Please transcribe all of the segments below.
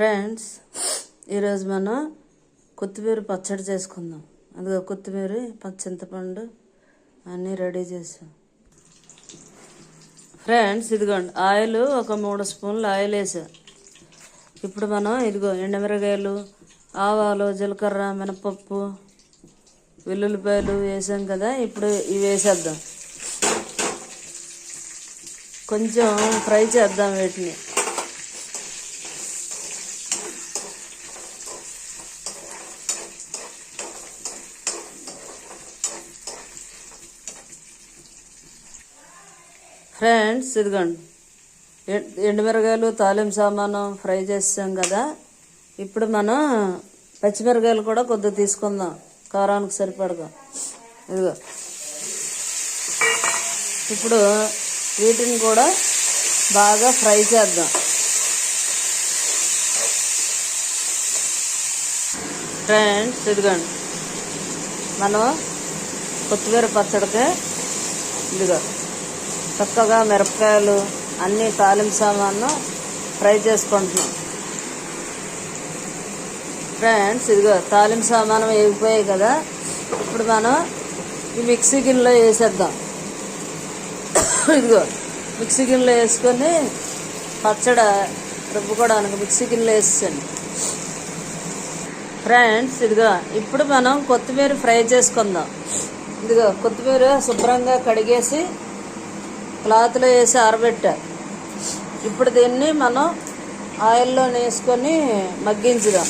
Friends ఈరోజు మనం కొత్తిమీర పచ్చడి చేసుకుందాం. అదిగో కొత్తిమీర పచ్చింతపండు అన్నీ రెడీ చేసాం. ఫ్రెండ్స్ ఇదిగోండి ఆయిల్ ఒక మూడు స్పూన్లు ఆయిల్ వేసా. ఇప్పుడు మనం ఇదిగో ఎండమిరగాయలు ఆవాలు జీలకర్ర మినపప్పు వెల్లుల్లిపాయలు వేసాం కదా ఇప్పుడు ఇవి వేసేద్దాం. కొంచెం ఫ్రై చేద్దాం వీటిని. ఫ్రెండ్స్ ఇదిగోండి. ఎండుమిరగాయలు తాలింపు సామాను ఫ్రై చేసాం కదా. ఇప్పుడు మనం పచ్చిమిరకాయలు కూడా కొద్దిగా తీసుకుందాం. కారానికి సరిపడగా. ఇదిగో. ఇప్పుడు వీటిని కూడా బాగా ఫ్రై చేద్దాం. ఫ్రెండ్స్ ఇదిగోండి. మనం కొత్తిమీర పచ్చడికి ఇదిగో. చక్కగా మిరపకాయలు అన్ని తాలింపు సామాను ఫ్రై చేసుకుంటున్నాం. ఫ్రెండ్స్ ఇదిగో తాలింపు సామాను వేగిపోయాయి కదా ఇప్పుడు మనం ఈ మిక్సీ గిన్నెలో వేసేద్దాం. ఇదిగో మిక్సీ గిన్నెలో వేసుకొని పచ్చడి రుబ్బుకోవడానికి మిక్సీ గిన్నెలో వేసేసాను ఫ్రెండ్స్ ఇదిగో ఇప్పుడు మనం కొత్తిమీర ఫ్రై చేసుకుందాం. ఇదిగో కొత్తిమీర శుభ్రంగా కడిగేసి క్లాత్లో వేసి ఆరబెట్టారు ఇప్పుడు దీన్ని మనం ఆయిల్లో వేసుకొని మగ్గించుదాం.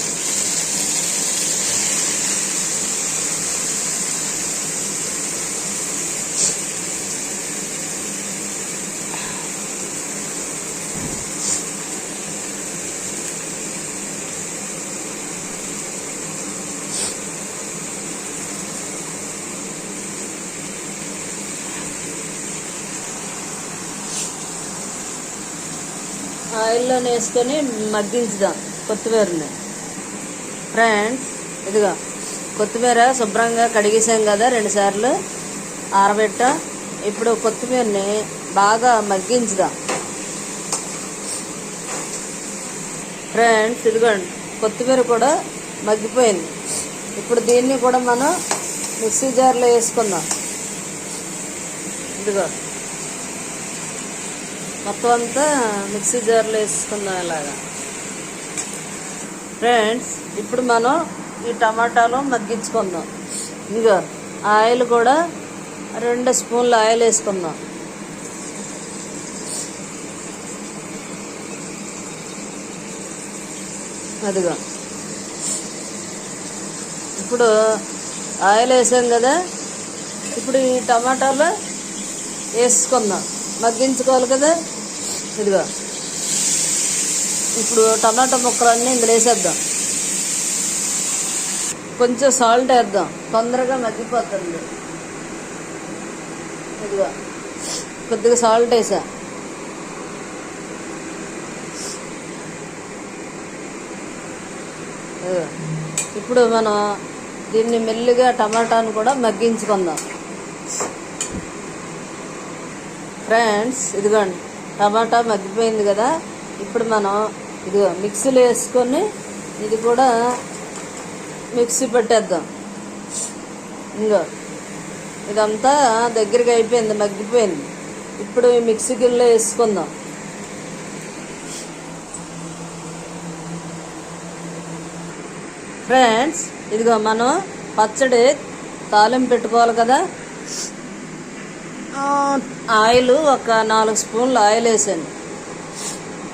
ఆయిల్లో వేసుకొని మగ్గించుదాం కొత్తిమీరని. ఫ్రెండ్స్ ఇదిగో కొత్తిమీర శుభ్రంగా కడిగేసాం కదా రెండుసార్లు ఆరబెట్ట. ఇప్పుడు కొత్తిమీరని బాగా మగ్గించుదాం. ఫ్రెండ్స్ ఇదిగోండి కొత్తిమీర కూడా మగ్గిపోయింది. ఇప్పుడు దీన్ని కూడా మనం మిక్సీ జార్లో వేసుకుందాం. ఇదిగో. మొత్తం అంతా మిక్సీ జార్లో వేసుకుందాం ఇలాగా ఫ్రెండ్స్ ఇప్పుడు మనం ఈ టమాటాలు మగ్గించుకుందాం. ఇదిగో ఆయిల్ కూడా రెండు స్పూన్లు ఆయిల్ వేసుకుందాం. అదిగో. ఇప్పుడు ఆయిల్ వేసాం కదా ఇప్పుడు ఈ టమాటాలు వేసుకుందాం. మగ్గించుకోవాలి కదా? ఇదిగో ఇప్పుడు టమాటా ముక్కలన్నీ ఇందులో వేసేద్దాం. కొంచెం సాల్ట్ వేద్దాం. తొందరగా మగ్గిపోతుంది. ఇదిగో. కొద్దిగా సాల్ట్ వేసా. ఇప్పుడు మనం దీన్ని మెల్లిగా టమాటాను కూడా మగ్గించుకుందాం. ఫ్రెండ్స్ ఇదిగోండి. టమాటా మగ్గిపోయింది కదా ఇప్పుడు మనం ఇదిగో మిక్సీలో వేసుకొని ఇది కూడా మిక్సీ పెట్టేద్దాం. ఇంకో ఇదంతా దగ్గరికి అయిపోయింది మగ్గిపోయింది. ఇప్పుడు ఈ మిక్సీ గిన్నెలో వేసుకుందాం. ఫ్రెండ్స్ ఇదిగో మనం పచ్చడి తాలింపు పెట్టుకోవాలి కదా. ఆయిల్ ఒక నాలుగు స్పూన్లు ఆయిల్ వేసాను.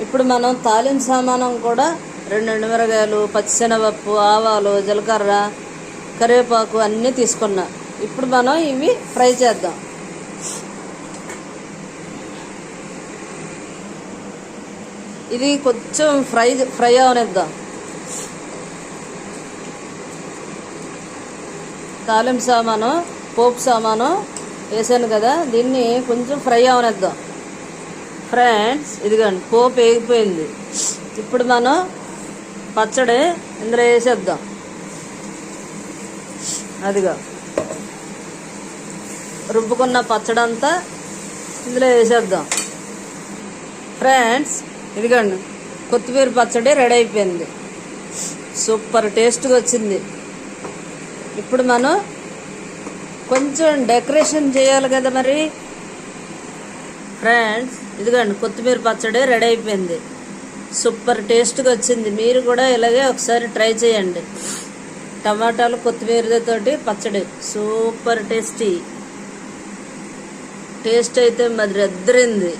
ఇప్పుడు మనం తాలింపు సామానం కూడా రెండు ఎండుమిరగాయలు పచ్చిశనగపప్పు ఆవాలు జీలకర్ర కరివేపాకు అన్నీ తీసుకున్నా. ఇప్పుడు మనం ఇవి ఫ్రై చేద్దాం. ఇది కొంచెం ఫ్రై ఫ్రై అవనిద్దాం. తాలింపు సామాను పోపు సామాను వేసాను కదా దీన్ని కొంచెం ఫ్రై అవనిద్దాం. ఫ్రెండ్స్ ఇదిగోండి పోపు వేగిపోయింది. ఇప్పుడు మనం పచ్చడి ఇందులో వేసేద్దాం. అదిగో రుబ్బుకున్న పచ్చడి అంతా ఇందులో వేసేద్దాం. ఫ్రెండ్స్ ఇదిగోండి కొత్తిమీర పచ్చడి రెడీ అయిపోయింది. సూపర్ టేస్ట్గా వచ్చింది. ఇప్పుడు మనం కొంచెం డెకరేషన్ చేయాలి కదా మరి. ఫ్రెండ్స్ ఇదిగోండి కొత్తిమీర పచ్చడి రెడీ అయిపోయింది. సూపర్ టేస్ట్గా వచ్చింది. మీరు కూడా ఇలాగే ఒకసారి ట్రై చేయండి. టమాటాలు కొత్తిమీరతోటి పచ్చడి. Super tasty. టేస్ట్ అయితే మరి ఎద్దరింది.